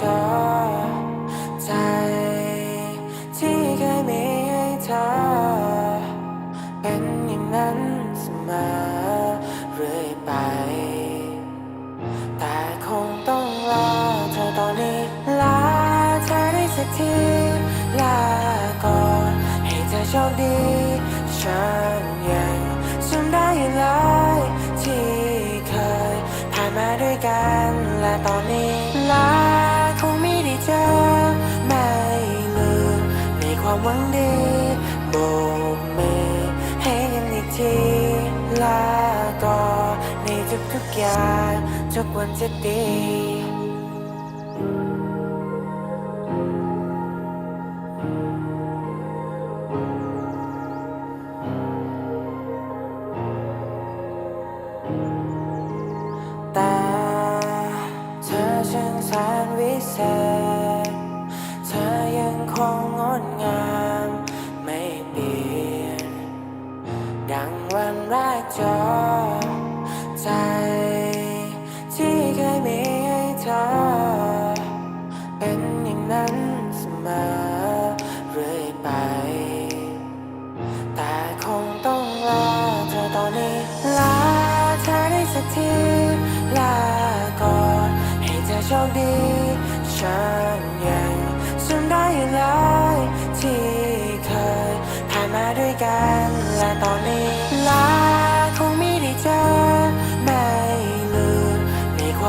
วันแทุกๆอย่าทุกวันจะดี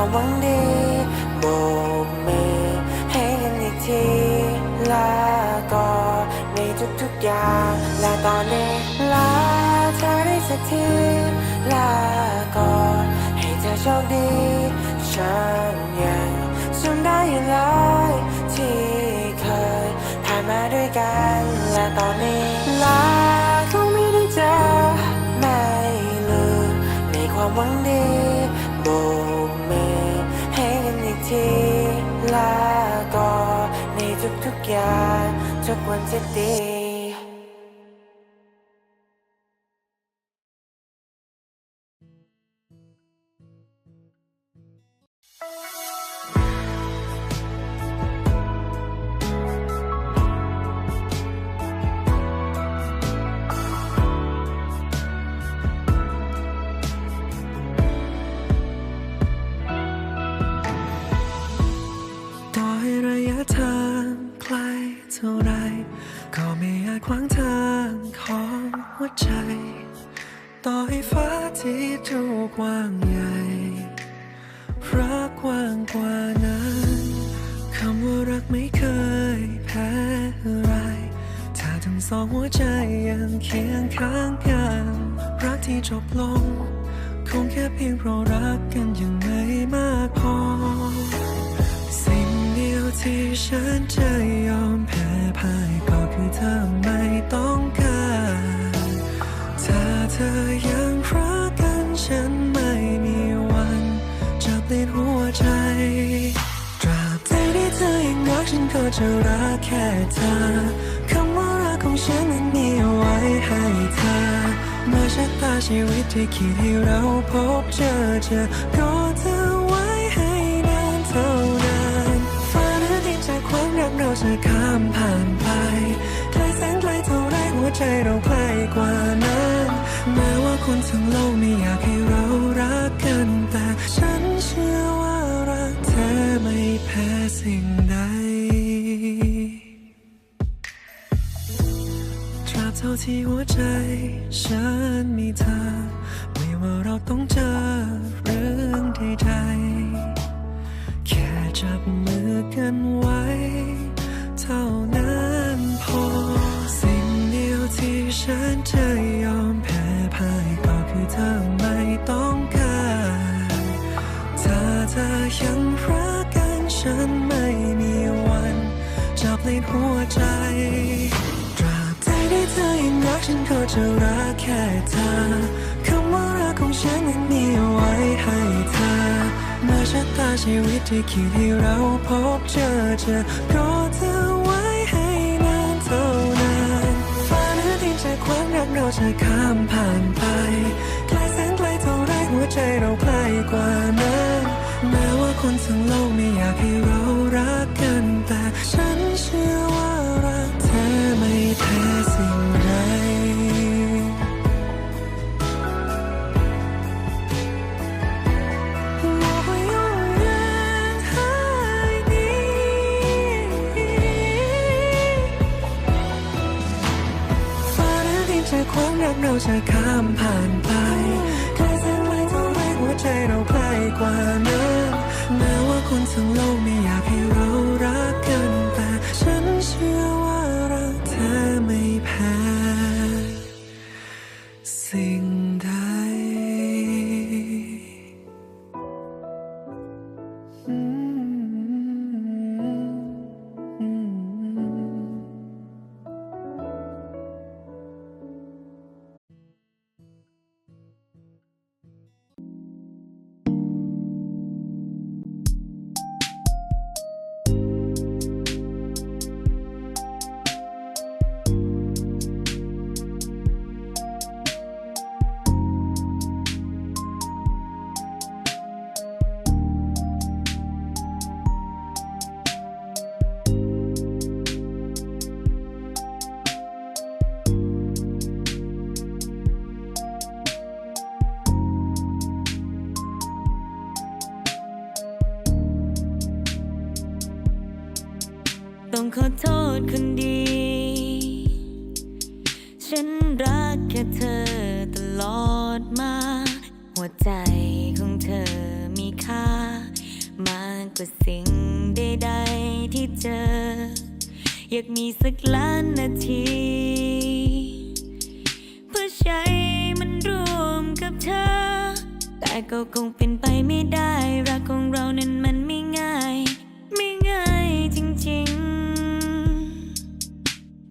ความหวังดีโบกมือให้กันอีกทีลาก่อนในทุกๆอย่างและตอนนี้ลาเธอได้สักทีลาก่อนให้เธอโชคดีฉันยังจำได้อยู่เลยที่เคยผ่านมาด้วยกันและตอนนี้ลา ทุกๆอ สองหัวใจยังเคียงข้างกัน รักที่จบลง คงแค่เพียงเพราะรักกันยังไม่มากพอ สิ่งเดียวที่ฉันจะยอมแพ้พ่ายก็คือเธอไม่ต้องการถ้าเธอยังรักกันฉันไม่มีวันจะเปลี่ยนหัวใจตราบใดที่เธอยังรักฉันก็จะรักแค่เธอ ฉันนั้นมีเอาไว้ให้เธอเมื่อชะตาชีวิตที่คิดให้เราพบเจอเจอก็เธอไว้ให้นานเท่านานฟ้าหรือดินจากความรักเราจะข้ามผ่านไปไกลแสนไกลเท่าไรหัวใจเราใกล้กว่านั้นแม้ว่าคนทั้งโลกไม่อยากให้ ที่หัวใจ ฉันมีเธอ ไม่ว่าเราต้องเจอเรื่องใดๆแค่จับมือกันไว้ เท่านั้นพอ สิ่งเดียวที่ฉันจะ จะรักแค่เธอคำว่ารักของฉันนั้นมีเอาไว้ให้เธอเมื่อชะตาชีวิตที่คิดให้เราพบเจอเจอก็เธอไว้ให้นานเท่านานฟ้าหรือดินจากความรักเราจะข้ามผ่านไปไกลแสนไกลเท่าไรหัวใจเราใกล้กว่านั้นแม้ว่าคนทั้งโลกไม่อยากให้เรารัก จะข้ามผ่านไปใครเซ็นไกลเท่าไรหัวใจเราใกล้กว่านั้นแม้ว่าคนทั้งโลก กแค่เธอตลอดมา หัวใจของเธอมีค่า มากกว่าสิ่งใดๆที่เจอ อยากมีสักล้านนาที เพื่อใช้มันร่วมกับเธอ แต่ก็คงเป็นไปไม่ได้ รักของเรานั้นมันไม่ง่าย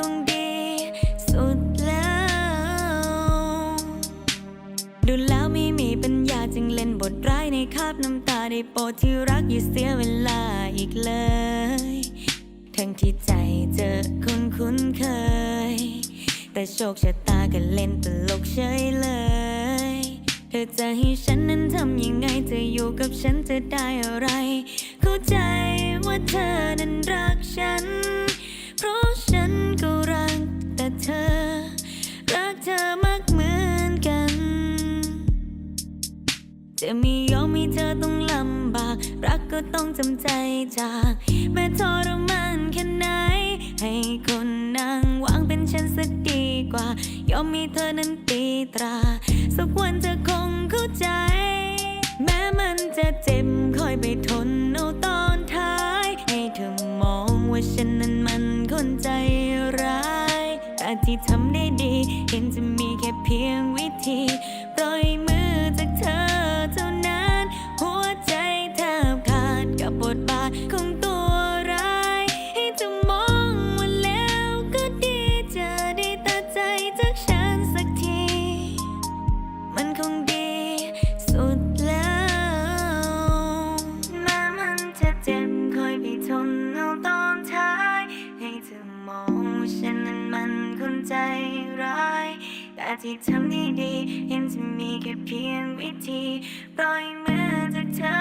คงดีสุดแล้ว ดูแล้วไม่มีปัญญาจึงเล่นบทร้ายในคาบน้ำตาได้โปรดที่รักอย่าเสียเวลาอีกเลย ทั้งที่ใจเจอคนคุ้นเคย แต่โชคชะตาก็เล่นตลกเฉยเลยเธอจะให้ฉันนั้นทำยังไงจะอยู่กับฉันจะได้อะไร เข้าใจว่าเธอนั้นรักฉัน เพราะฉันก็รักแต่เธอ รักเธอมากเหมือนกัน จะมียอมให้เธอต้องลำบาก รักก็ต้องจำใจจาก แม้ทรมานแค่ไหน ให้คนนั่งวางเป็นฉันสักดีกว่า ยอมมีเธอนั้นตีตรา สักวันเธอคงเข้าใจ แม้มันจะเจ็บคอยไปทนเอาตอนท้าย ให้เธอมอง ว่าฉันนั้นมันคนใจร้าย แต่ที่ทำได้ดีเห็นจะมีแค่เพียงวิธีปล่อยมือจากเธอ ใจร้าย แต่ที่ทำได้ดีเห็นจะมีแค่เพียงวิธีปล่อยมือจากเธอ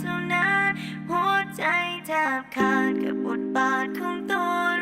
เท่านั้น หัวใจแทบขาดกับบทบาทของตัว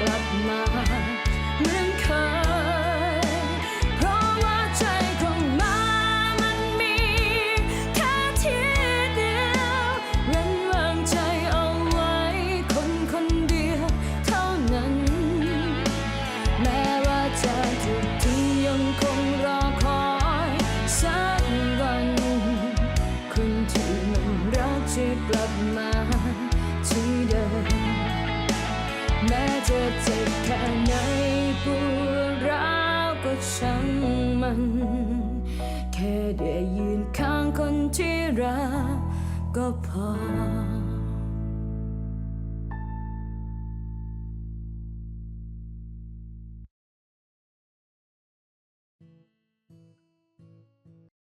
กลับมาเหมือนเคย เพราะว่าใจของมามันมีแค่ทีเดียวรันวางใจเอาไว้คนคนเดียวเท่านั้น แม้ว่าจะยุดทิ้งยังคงรอคอยสักวันคนที่มันรักจะกลับมาที่เดิม แม้จะเจ็บแค่ไหนปวดร้าวก็ช่างมัน แค่ได้ยืนข้างคนที่รักก็พอ